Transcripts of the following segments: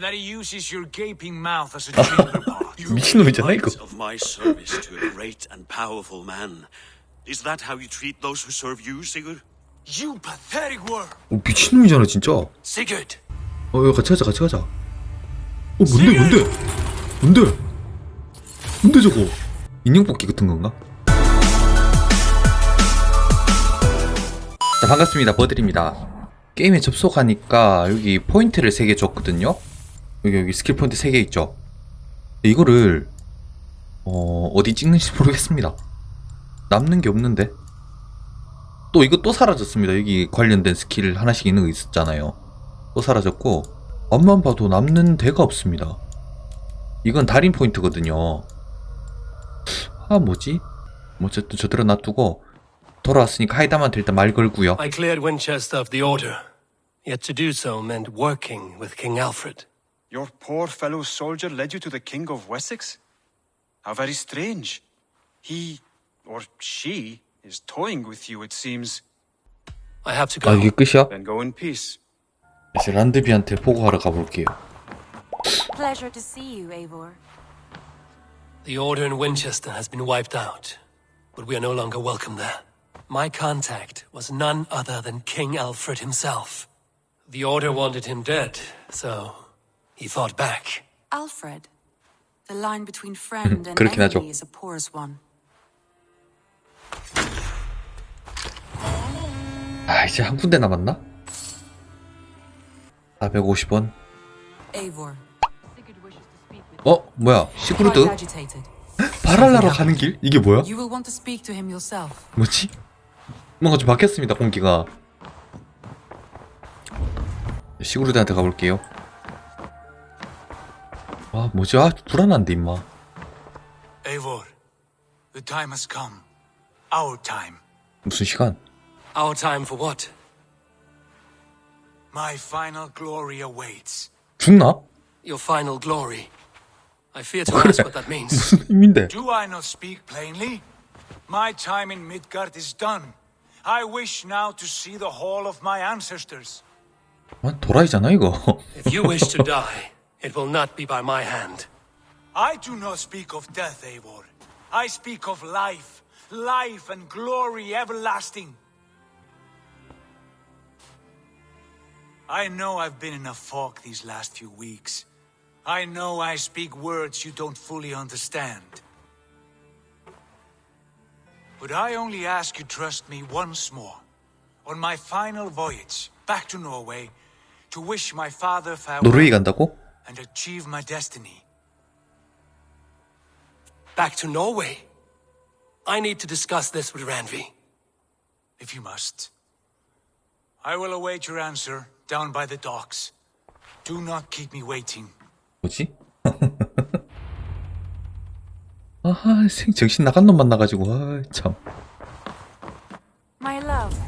that he uses your gaping mouth as a chamber pot. 미친놈이잖아, 이거. of my service to a great and powerful man. Is that how you treat those who serve you, Sigurd? You pathetic worm! 오, 미친놈이잖아 진짜. 어, Sigurd! 야, 같이 가자, 같이 가자. 어, 뭔데, 뭔데, 뭔데, 뭔데 저거? 인형 뽑기 같은 건가? 자, 반갑습니다. 버들입니다. 게임에 접속하니까 여기 포인트를 3개 줬거든요. 여기 여기 스킬 포인트 3개 있죠. 이거를 어, 어디 찍는지 모르겠습니다. 남는 게 없는데. 또 이거 또 사라졌습니다. 여기 관련된 스킬 하나씩 있는 거 있었잖아요. 또 사라졌고 앞만 봐도 남는 데가 없습니다. 이건 달인 포인트거든요. 아 뭐지? 뭐 어쨌든 저대로 놔두고 돌아왔으니까 하이다한테 일단 말 걸고요. I cleared Winchester of the Order. Yet to do so meant working with King Alfred. Your poor fellow soldier led you to the King of Wessex? How very strange. He, or she, is toying with you, it seems. I have to go. 아 이게 끝이야? Then go in peace. 이제 란드비한테 보고하러 가볼게요. Pleasure to see you, Eivor. The Order in Winchester has been wiped out, but we are no longer welcome there. My contact was none other than King Alfred himself. The Order wanted him dead, so he fought back. Alfred. The line between friend and 그렇긴 하죠. enemy is a porous one. 아 이제 한 군데 남았나? 450원. Eivor. 어 뭐야 Quite 시그루드? agitated. 바랄라로 가는 길? 이게 뭐야? You will want to speak to him yourself. 뭐지? 뭔가 좀 바뀌었습니다 공기가 시그루드한테 가볼게요 아 뭐지? 아 불안한데 임마 Eivor, the time has come. Our time. 무슨 시간? Our time for what? My final glory awaits. 죽나? Your final glory. I fear to ask what that means. 무슨 의미인데? Do I not speak plainly? My time in Midgard is done. I wish now to see the hall of my ancestors. 아 도라이잖아 이거 If you wish to die, it will not be by my hand. I do not speak of death, Eivor. I speak of life. Life and glory everlasting. I know I've been in a fog these last few weeks. I know I speak words you don't fully understand. But I only ask you trust me once more. On my final voyage back to Norway, to wish my father farewell 노르웨이 간다고? And achieve my destiny. Back to Norway. I need to discuss this with Ranvi. if you must. I will await your answer down by the docks. Do not keep me waiting. 뭐지? 아하 생 정신 나간 놈 만나가지고 아 참 My love.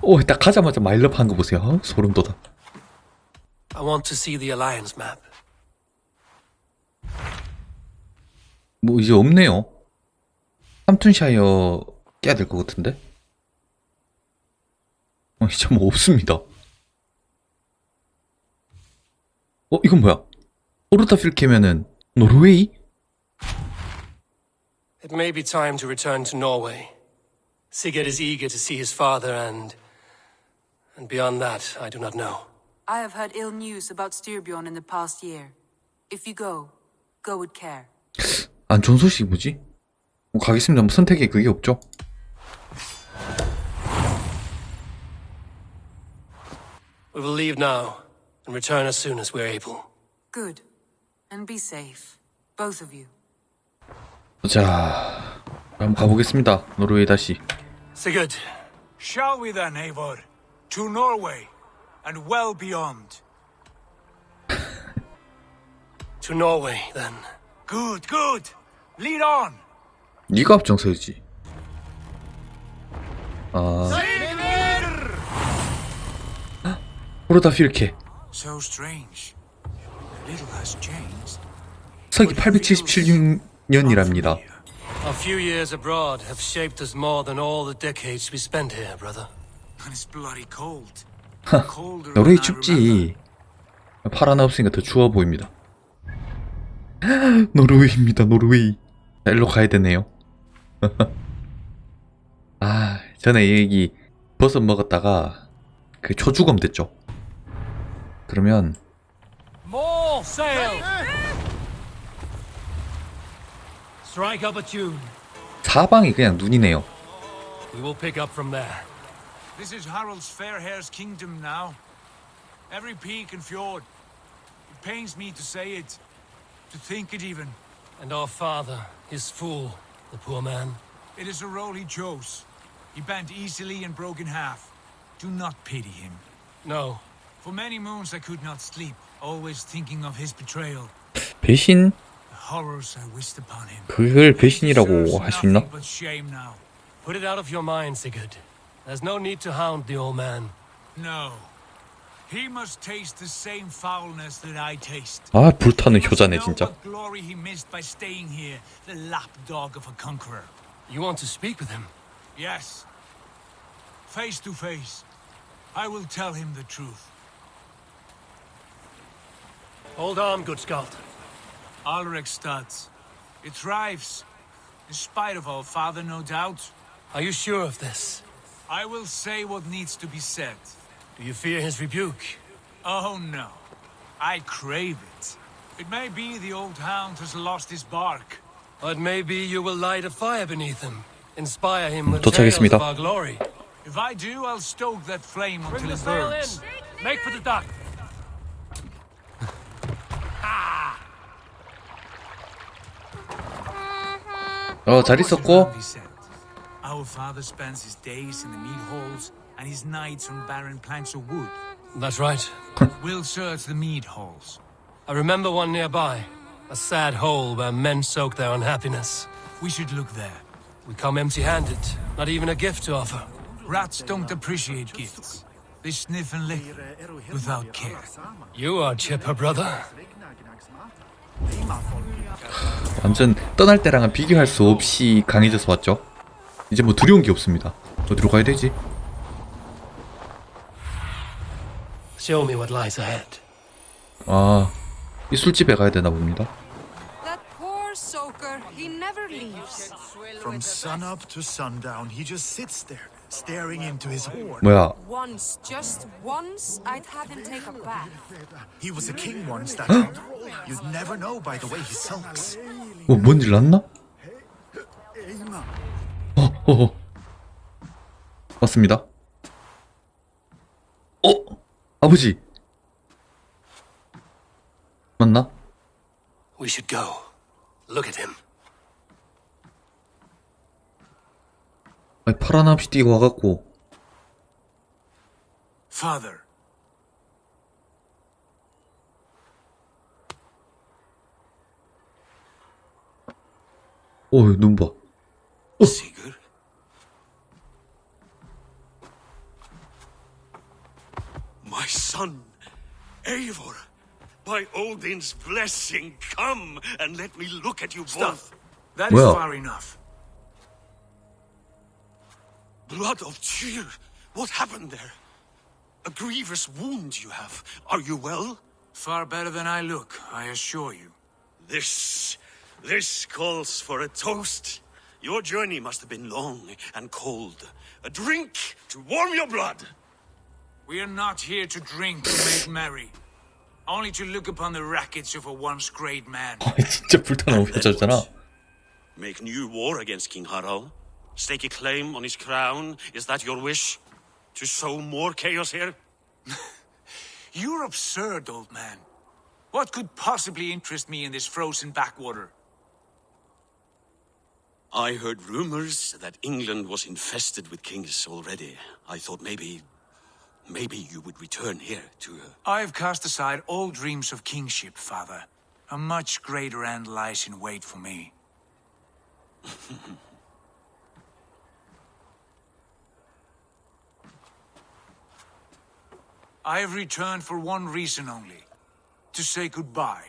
오딱 가자마자 마일럽 한거 보세요 아, 소름 돋아 want to see the Alliance map. 뭐 이제 없네요 삼툰샤이어 깨야 될 것 같은데 어 이제 뭐 없습니다 어 이건 뭐야 오르타필 캐면은 노르웨이? It may be time to return to Norway. Sigurd is eager to see his father and... And beyond that, I do not know. I have heard ill news about Styrbjorn in the past year. If you go, go with care. 안 좋은 소식이 뭐지? 뭐 가겠습니다 뭐 선택에 그게 없죠 We will leave now and return as soon as we're able. Good. And be safe. Both of you. 자 한번 가보겠습니다 노르웨이 다시 Sigurd, Shall we then, Eivor? To Norway, and well beyond. to Norway, then. Good, good. Lead on. 네가 앞장서야지 아 오르타필 캐 So strange. Little has changed. 서기 877년이랍니다 Our few years abroad have shaped us more than all the decades we spent here, brother. And it's bloody cold. Remember. 춥지 팔 하나 없으니까 더 추워 보입니다. 노르웨이입니다, 노르웨이. 자, 일로 가야 되네요. 아, 전에 여기 버섯 먹었다가 그 초주검 됐죠. 그러면. 사방이 그냥 눈이네요. This is Harald's fair hair's kingdom now. Every peak and fjord. It pains me to say it, to think it even. And our father, his fool, the poor man. It is a role he chose. He bent easily and broke in half. Do not pity him. No, For many moons I could not sleep, always thinking of his betrayal, 배신? the horrors I wished upon him. 그걸 Deserves 배신이라고 할 수 있나? nothing but shame now. put it out of your mind, Sigurd. There's no need to hound the old man. No. He must taste the same foulness that I taste. 아, 불타는 He must 효자네, know 진짜. what glory he missed by staying here, the lapdog of a conqueror. You want to speak with him? Yes. Face to face. I will tell him the truth. Hold on, good Scott. Alrekstad. It thrives. In spite of our father, no doubt. Are you sure of this? I will say what needs to be said. Do you fear his rebuke? Oh no. I crave it. It may be the old hound has lost his bark. But maybe you will light a fire beneath him. Inspire him with tales 도착했습니다. of our glory. If I do, I'll stoke that flame Bring until the it sail in! burns. Make for the dock! 어, 잘 What was 있었고. around, he said? Our father spends his days in the mead halls and his nights on barren planks of wood. That's right. We'll search the mead halls. I remember one nearby. A sad hole where men soak their unhappiness. We should look there. We come empty-handed, not even a gift to offer. Rats don't appreciate gifts. They sniff and lick without care. You are chipper, brother. 완전 떠날 때랑은 비교할 수 없이 강해져서 왔죠. 이제 뭐 두려운 게 없습니다. 어디로 가야 되지? Show me what lies ahead. 아, 이 술집에 가야 되나 봅니다. That poor soaker, he never leaves. From sunup to sundown, he just sits there, staring into his horn. 뭐야? Once, just once, I'd have him take a bath. He was a king once, that hound. You'd never know by the way he sulks. 뭐, 뭔일 났나? 어, 어, 어. 맞습니다. 어? 아버지. 맞나? We should go. Look at him. 아니, 파란 앞이 뛰고 와갖고. Father, 어, 눈 봐. Sigurd? My son, Eivor, by Odin's blessing, come and let me look at you both. that is Well. far enough. Blood of Tyr, what happened there? A grievous wound you have. Are you well? Far better than I look, I assure you. This. This calls for a toast. Your journey must have been long and cold. A drink to warm your blood. We are not here to drink or make merry. Only to look upon the wreckage of a once great man. 진짜 불타는 Then 효자잖아. what? Make new war against King Harald? Stake a claim on his crown? Is that your wish? To sow more chaos here? You're absurd, old man. What could possibly interest me in this frozen backwater? I heard rumors that England was infested with kings already. I thought maybe. Maybe you would return here to. her. I've cast aside all dreams of kingship, father. A much greater end lies in wait for me. I have returned for one reason only. To say goodbye.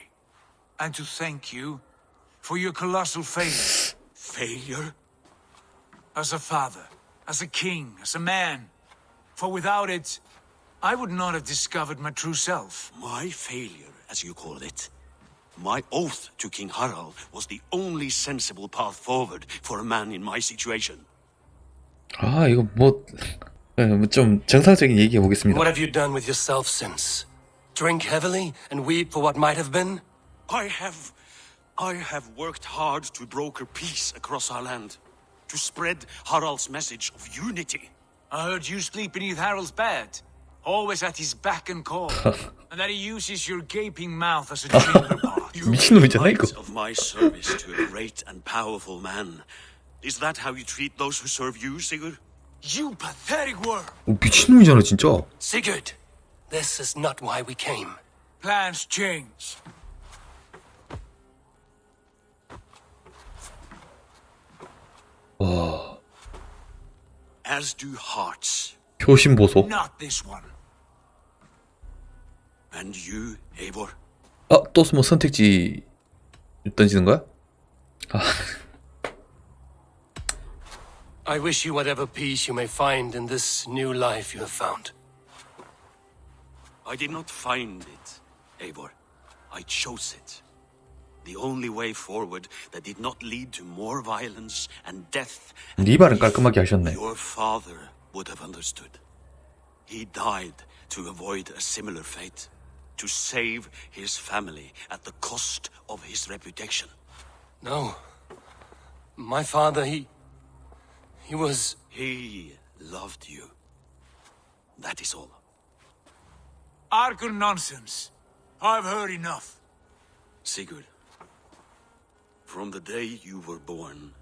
And to thank you for your colossal failure. failure? As a father, as a king, as a man. For without it, I would not have discovered my true self. My failure, as you call it, my oath to King Harald was the only sensible path forward for a man in my situation. 아, 이거 뭐, 예, 뭐좀 정상적인 얘기해 보겠습니다. What have you done with yourself since? Drink heavily and weep for what might have been? I have. I have worked hard to broker peace across our land, to spread Harald's message of unity. I heard you sleep beneath Harold's bed, always at his back and call, and that he uses your gaping mouth as a chamber pot. 미친놈이잖아, 이거. Light of my service to a great and powerful man. Is that how you treat those who serve you, Sigurd? You pathetic worm! 오, 미친놈이잖아, 진짜. Sigurd, this is not why we came. Plans change. As do hearts. 효심보소. Not this one. And you, Eivor? 아, 또 뭐 선택지 던지는 거야? I wish you whatever peace you may find in this new life you have found. I did not find it, Eivor. I chose it. The only way forward that did not lead to more violence and death. 네 발은 깔끔하게 하셨네. Your father would have understood. He died to avoid a similar fate, to save his family at the cost of his reputation. No. My father, he. He was. He loved you. That is all. Argur nonsense. I've heard enough. Sigurd, from the day you were born,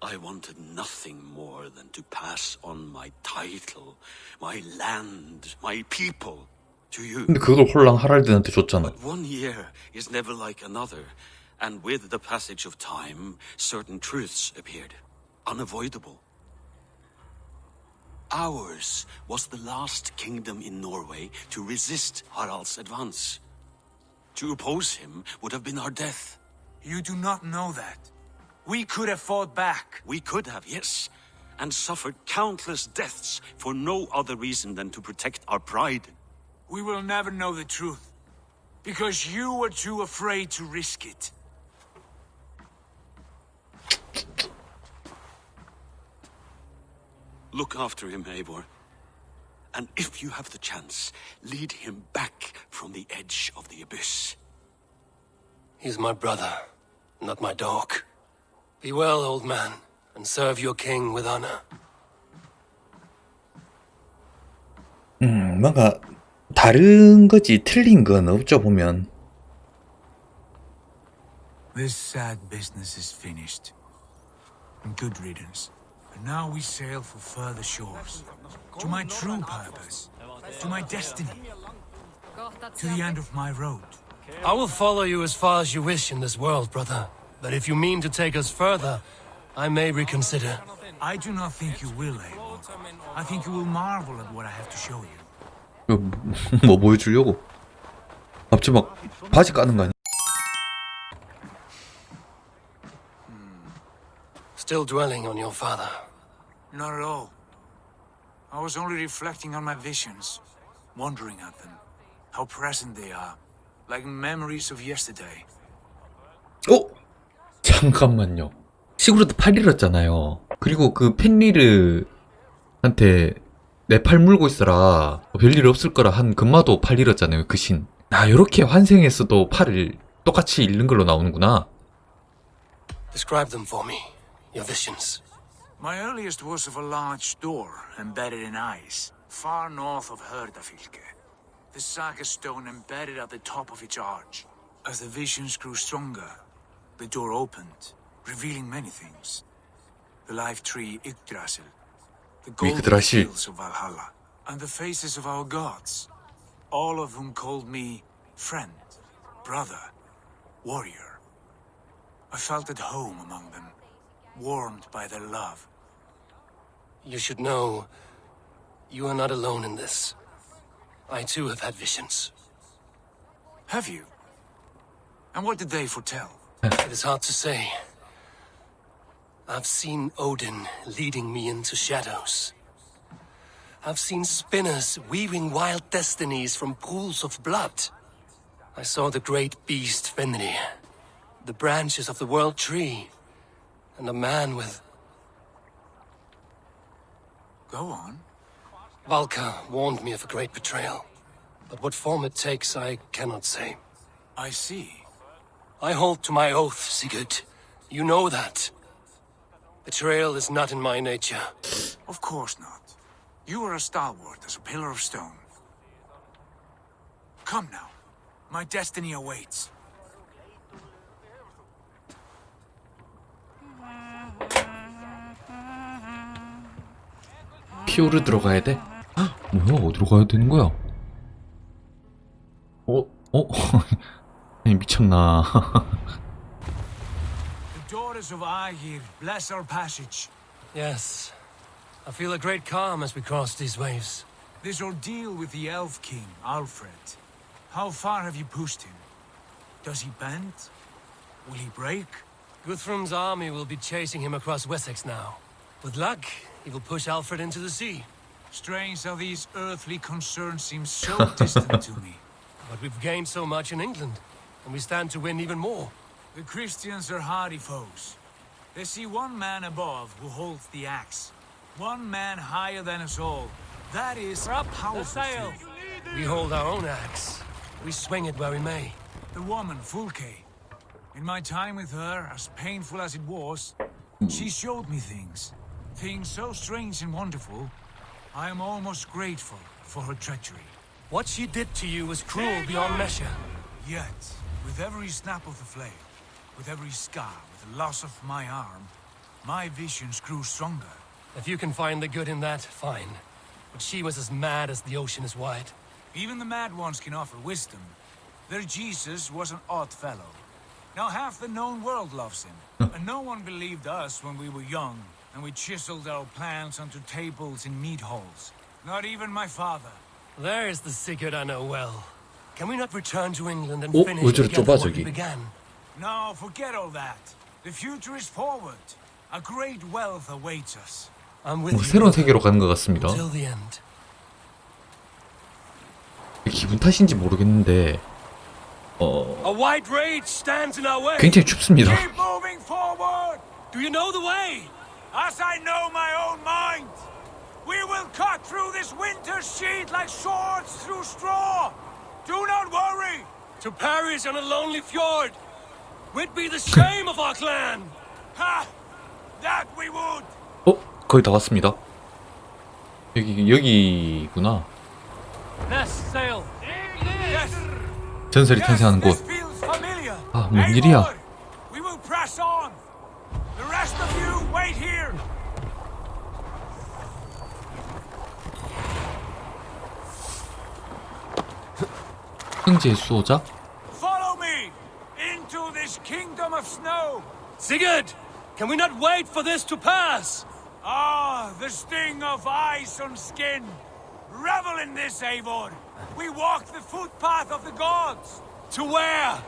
I wanted nothing more than to pass on my title, my land, my people to you. 근데 그걸 홀랑 하랄드한테 줬잖아. But one year is never like another, and with the passage of time, certain truths appeared, unavoidable. Ours was the last kingdom in Norway to resist Harald's advance. To oppose him would have been our death. You do not know that. We could have fought back. We could have, yes, and suffered countless deaths for no other reason than to protect our pride. we will never know the truth. Because you were too afraid to risk it. Look after him, Eivor. And if you have the chance, lead him back from the edge of the abyss. He's my brother, not my dog. Be well, old man, and serve your king with honor. Hmm, 뭔가 다른 거지 틀린 건 없죠 보면. This sad business is finished. And good riddance. And now we sail for further shores. To my true purpose. To my destiny. To the end of my road. I will follow you as far as you wish in this world, brother. But if you mean to take us further, I may reconsider. I do not think you will, Abel. I think you will marvel at what I have to show you. 뭐, 뭐 보여주려고? 갑자기 막 바지 까는 거 아니야? Still dwelling on your father. Not at all. I was only reflecting on my visions, wondering at them. How present they are, like memories of yesterday. 어? 잠깐만요. 시그루드 팔 잃었잖아요. 그리고 그 펜리르한테 내 팔 물고 있어라. 별일 없을 거라 한 금마도 팔 잃었잖아요. 그 신. 아, 요렇게 환생했어도 팔을 똑같이 잃는 걸로 나오는구나. Describe them for me. Your visions. My earliest was of a large door embedded in ice, far north of Herdafylke. The saga stone embedded at the top of its arch. As the visions grew stronger, the door opened, revealing many things. The life tree Yggdrasil, the golden Yggdrasil. fields of Valhalla, and the faces of our gods, all of whom called me friend, brother, warrior. I felt at home among them, warmed by their love. You should know you are not alone in this. I too have had visions. Have you? And what did they foretell? It is hard to say. I've seen Odin leading me into shadows. I've seen spinners weaving wild destinies from pools of blood. I saw the great beast Fenrir, the branches of the world tree, and a man with Go on. Valka warned me of a great betrayal. But what form it takes, I cannot say. I see. I hold to my oath, Sigurd. You know that. Betrayal is not in my nature. Of course not. You are a stalwart as a pillar of stone. Come now. My destiny awaits. 피오르 들어가야 돼? 헉, 뭐야 어디로 가야 되는 거야? 어? 어? 아니 미쳤나 The daughters of Aegir bless our passage. Yes. I feel a great calm as we cross these waves. This ordeal with the Elf King, Alfred. How far have you pushed him? Does he bend? Will he break? Guthrum's army will be chasing him across Wessex now. With luck, he will push Alfred into the sea. Strange how these earthly concerns seem so distant to me. But we've gained so much in England, and we stand to win even more. The Christians are hardy foes. They see one man above who holds the axe. One man higher than us all. That is our powerful sail. We hold our own axe. We swing it where we may. The woman, Fulke. In my time with her, as painful as it was, she showed me things. Things so strange and wonderful. I am almost grateful for her treachery. What she did to you was cruel beyond measure. Yet, with every snap of the flame, with every scar, with the loss of my arm, my visions grew stronger. If you can find the good in that, fine. But she was as mad as the ocean is wide. Even the mad ones can offer wisdom. Their Jesus was an odd fellow. Now half the known world loves him. and no one believed us when we were young, and we chiseled our plans onto tables in meat halls. Not even my father. There is the secret I know well. Can we not return to England and oh, finish oh, together what we began? No, forget all that. The future is forward. A great wealth awaits us. I'm with 뭐 you 새로운 세계로 가는 것 같습니다 till the end. 기분 탓인지 모르겠는데 어 A white rage stands in our way. 굉장히 춥습니다 Keep moving forward! Do you know the way? As I know my own mind, we will cut through this winter sheet like swords through straw. Do not worry. To perish on a lonely fjord. 어? 거의 다 왔습니다 여기 여기구나 Nest sail. Yes. 전설이 탄생하는 곳. 아, 뭔 일이야? We will press on. The rest of you wait here. 형제의 수호자? Sigurd, can we not wait for this to pass? Ah, the sting of ice on skin. Revel in this, Eivor. We walk the footpath of the gods. To where?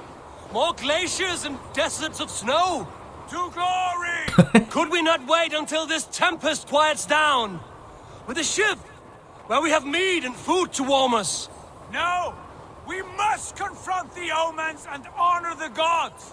More glaciers and deserts of snow? To glory! Could we not wait until this tempest quiets down? With a ship where we have meat and food to warm us. no! We must confront the omens and honor the gods!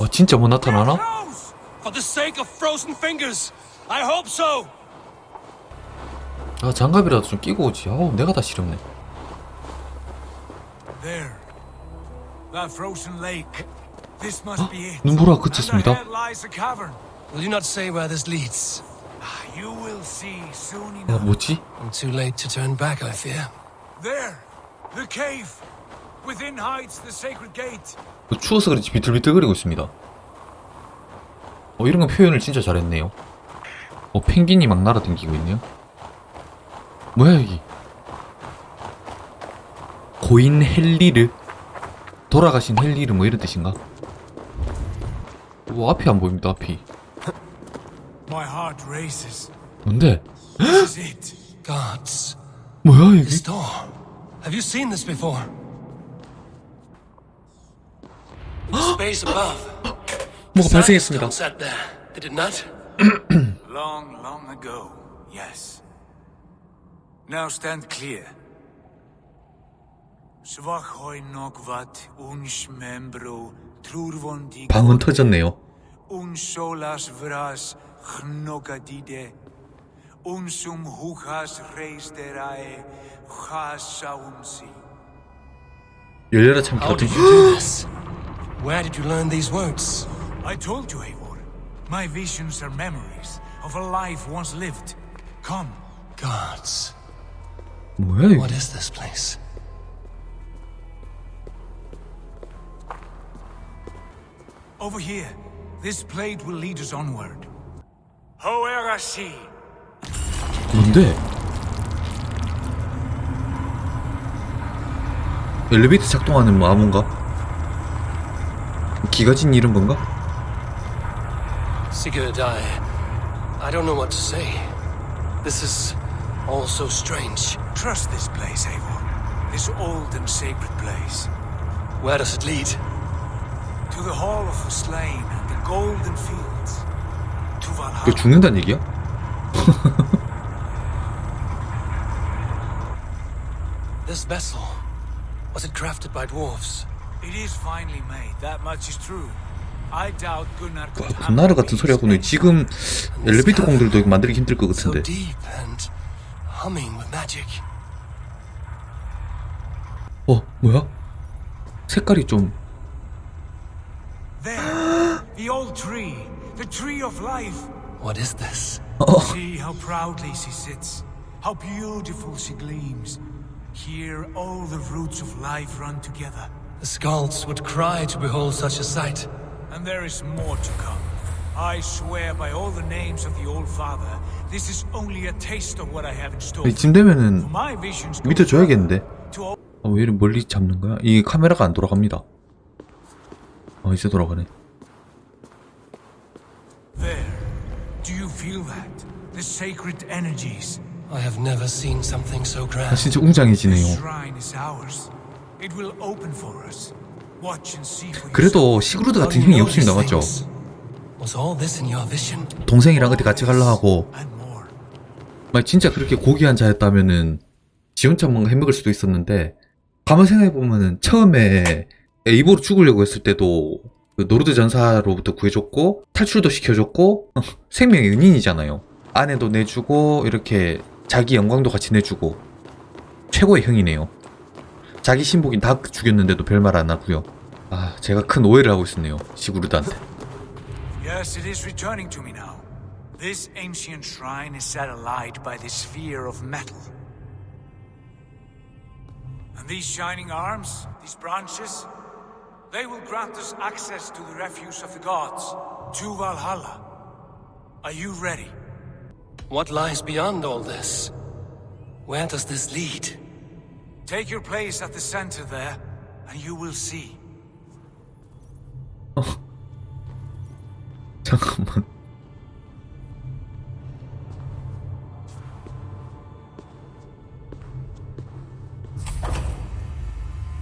어, 진짜 못 나타나나? 아 장갑이라도 좀 끼고 오지. 아우 내가 다 싫었네. 헉, 눈보라 그쳤습니다. 아 뭐지? The cave. Within hides the sacred gate. 뭐 추워서 그런지 비틀비틀거리고 있습니다 어 이런 건 표현을 진짜 잘했네요 어, 펭귄이 막 날아다니고 있네요. 뭐야, 여기? 고인 헬리르? 돌아가신 헬리르 뭐 이런 뜻인가? 뭐 앞이 안 보입니다, 앞이. My heart races. 뭔데? This is it. Guards. 뭐야, This 여기? Have you seen this before? The space above. 뭐가 발생했습니다. sat there, did it not? Long, long ago, yes. Now stand clear. Svachoi nokvat uns membro trurvon 방언 터졌네요. un solas vras gnokadide unsum huchas reis derae chasaumsi. 열려라 참 How 기가 did you do this? Where did you learn these words? I told you, Eivor. My visions are memories of a life once lived. Come, Guards. 뭐야, 이거? What is this place? over here. This blade will lead us onward. Hoerasi. 뭔데? 엘리베이터 작동하는 뭐 아무인가? 기가진 이런 건가? Sigurd, I. I don't know what to say. This is all so strange. Trust this place, Eivor. This old and sacred place. Where does it lead? To the Hall of the Slain and the Golden Fields. To 이거 Valhalla. 죽는다는 얘기야? This vessel. Was it crafted by dwarves? It is finely made, that much is true. I doubt Gunnar 와, could 군나르 같은 소리 하고는 지금 엘리베이터 공들도 이거 만들기 힘들 것 So 같은데. deep and humming with magic. 어, 뭐야? 색깔이 좀 There, the old tree, the tree of life. What is this? See how proudly she sits, how beautiful she gleams. Here, all the roots of life run together. The Skalds would cry to behold such a sight. And there is more to come. I swear by all the names of the Old Father, this is only a taste of what I have in store. 이쯤 되면은 to all 어, 왜 이렇게 멀리 잡는 거야? 이 카메라가 안 돌아갑니다. 어, 이제 돌아가네. there. Do you feel that? The sacred energies. I have never seen something so 아, grand. 진짜 웅장해지네요. 그래도. 시그루드 같은 형이 your vision? 동생이랑 어디 같이 갈라 하고. 막 진짜 그렇게 고귀한 자였다면은 지 혼자 뭔가 해먹을 수도 있었는데, 가만 생각해보면은 처음에 에이보로 죽으려고 했을 때도 그 노르드 전사로부터 구해줬고, 탈출도 시켜줬고, 생명의 은인이잖아요. 아내도 내주고, 이렇게 자기 영광도 같이 내주고, 최고의 형이네요. 자기 신복인 다 죽였는데도 별말 안 하고요. 아, 제가 큰 오해를 하고 있었네요. 시구르드한테. Yes, it is returning to me now. This ancient shrine is set alight by the sphere of metal. And these shining arms, these branches, they will grant us access to the refuse of the gods, to Valhalla. Are you ready? What lies beyond all this? Where does this lead? Take your place at the center there, and you will see. 잠깐만.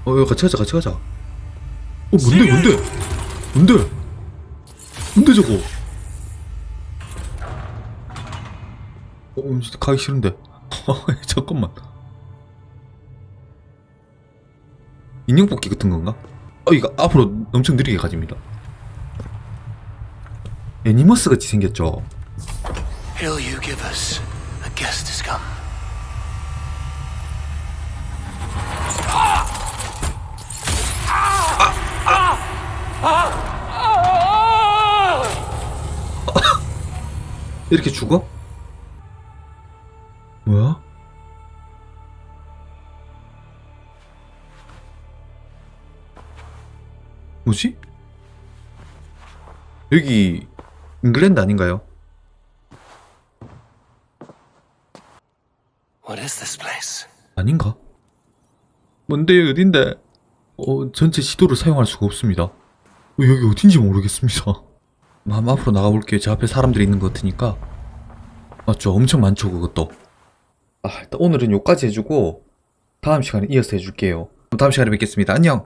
어, 야, 같이 가자, 같이 가자. 어, 뭔데, 뭔데? 뭔데? 뭔데, 저거? 어, 진짜 가기 싫은데. 잠깐만. 인형 뽑기 같은 건가? 어, 이거 앞으로 엄청 느리게 가집니다. 애니머스 같이 생겼죠. Hill you give us. A guest has come. 이렇게 죽어? 여기 잉글랜드 아닌가요? What is this place? 아닌가? 뭔데 어딘데? 어, 전체 시도를 사용할 수가 없습니다. 어, 여기 어딘지 모르겠습니다. 마음 앞으로 나가볼게요. 제 앞에 사람들이 있는 것 같으니까. 맞죠? 엄청 많죠, 그것도. 아, 일단 오늘은 여기까지 해주고, 다음 시간에 이어서 해줄게요. 다음 시간에 뵙겠습니다. 안녕!